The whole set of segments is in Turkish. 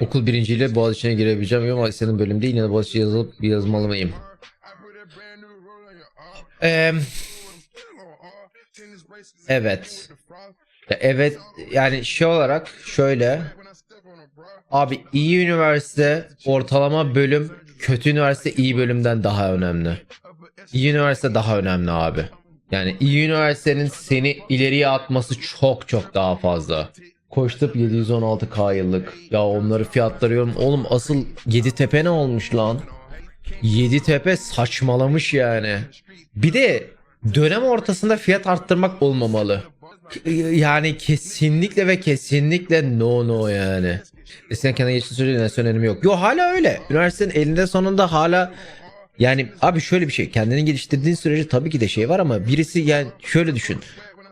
Okul birinciyle Boğaziçi'ne girebileceğim ama senin bölüm değil yine de Boğaziçi yazılıp yazmalı mıyım? Evet. Evet yani şey olarak şöyle abi iyi üniversite ortalama bölüm kötü üniversite iyi bölümden daha önemli. İyi üniversite daha önemli abi. Yani iyi üniversitenin seni ileriye atması çok çok daha fazla. Koştup 716k yıllık. Ya onları fiyatlarıyorum. Oğlum asıl Yeditepe ne olmuş lan? Yeditepe saçmalamış yani. Bir de dönem ortasında fiyat arttırmak olmamalı. Yani kesinlikle ve kesinlikle no no yani. Eskiden kendine geçtiği sürece üniversite önemi yok. Yo hala öyle. Üniversitenin elinde sonunda hala yani abi şöyle bir şey kendini geliştirdiğin sürece tabii ki de şey var ama birisi yani şöyle düşün.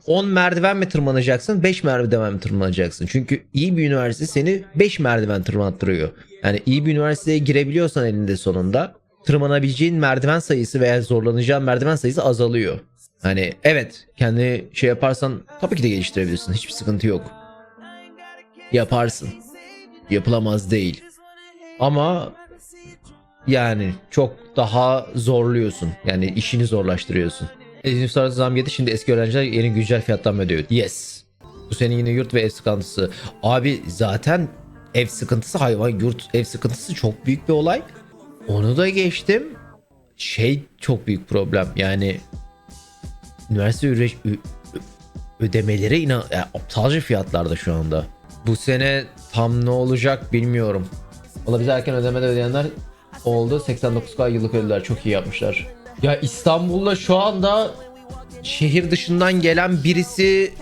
10 merdiven mi tırmanacaksın 5 merdiven mi tırmanacaksın? Çünkü iyi bir üniversite seni 5 merdiven tırmandırıyor. Yani iyi bir üniversiteye girebiliyorsan elinde sonunda tırmanabileceğin merdiven sayısı veya zorlanacağın merdiven sayısı azalıyor. Hani evet kendi şey yaparsan tabii ki de geliştirebilirsin. Hiçbir sıkıntı yok. Yaparsın. Yapılamaz değil. Ama yani çok daha zorluyorsun. Yani işini zorlaştırıyorsun. Eğitim sonrası zam yedi. Şimdi eski öğrenciler yeni güncel fiyattan mı ödüyor? Yes. Bu senin yine yurt ve ev sıkıntısı. Abi zaten ev sıkıntısı hayvan yurt ev sıkıntısı çok büyük bir olay. Onu da geçtim. Şey çok büyük problem. Yani üniversite üre- ö- ö- ödemeleri inan yani aptalca fiyatlarda şu anda. Bu sene tam ne olacak bilmiyorum. Valla bize erken ödemede ödeyenler oldu. 89k yıllık ödediler. Çok iyi yapmışlar. Ya İstanbul'da şu anda şehir dışından gelen birisi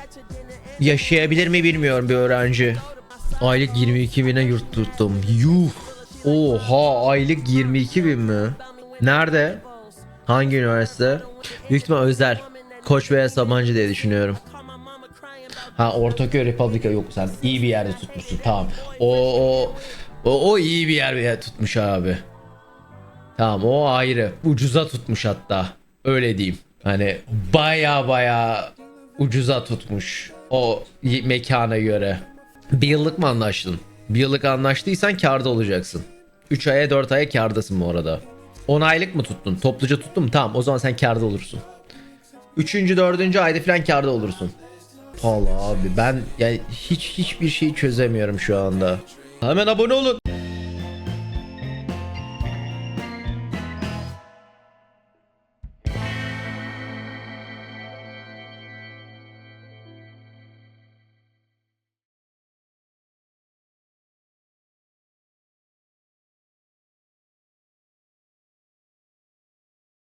yaşayabilir mi bilmiyorum bir öğrenci. Aylık 22 bine yurt tuttum. Yuh. Oha aylık 22 bin mi? Nerede? Hangi üniversite? Büyük ihtimal özel. Koç veya Sabancı diye düşünüyorum. Ha Ortaköy Republika yok sen iyi bir yerde tutmuşsun tamam. O o o, o iyi bir yer tutmuş abi. Tamam o ayrı. Ucuza tutmuş hatta. Öyle diyeyim. Hani baya baya ucuza tutmuş. O mekana göre. Bir yıllık mı anlaştın? Bir yıllık anlaştıysan karda olacaksın. 3 aya 4 aya kardasın bu arada. 10 aylık mı tuttun? Topluca tuttun mu? Tamam o zaman sen karda olursun. 3. 4. ayda falan karda olursun. Vallahi abi ben yani hiç hiçbir şey çözemiyorum şu anda. Hemen abone olun.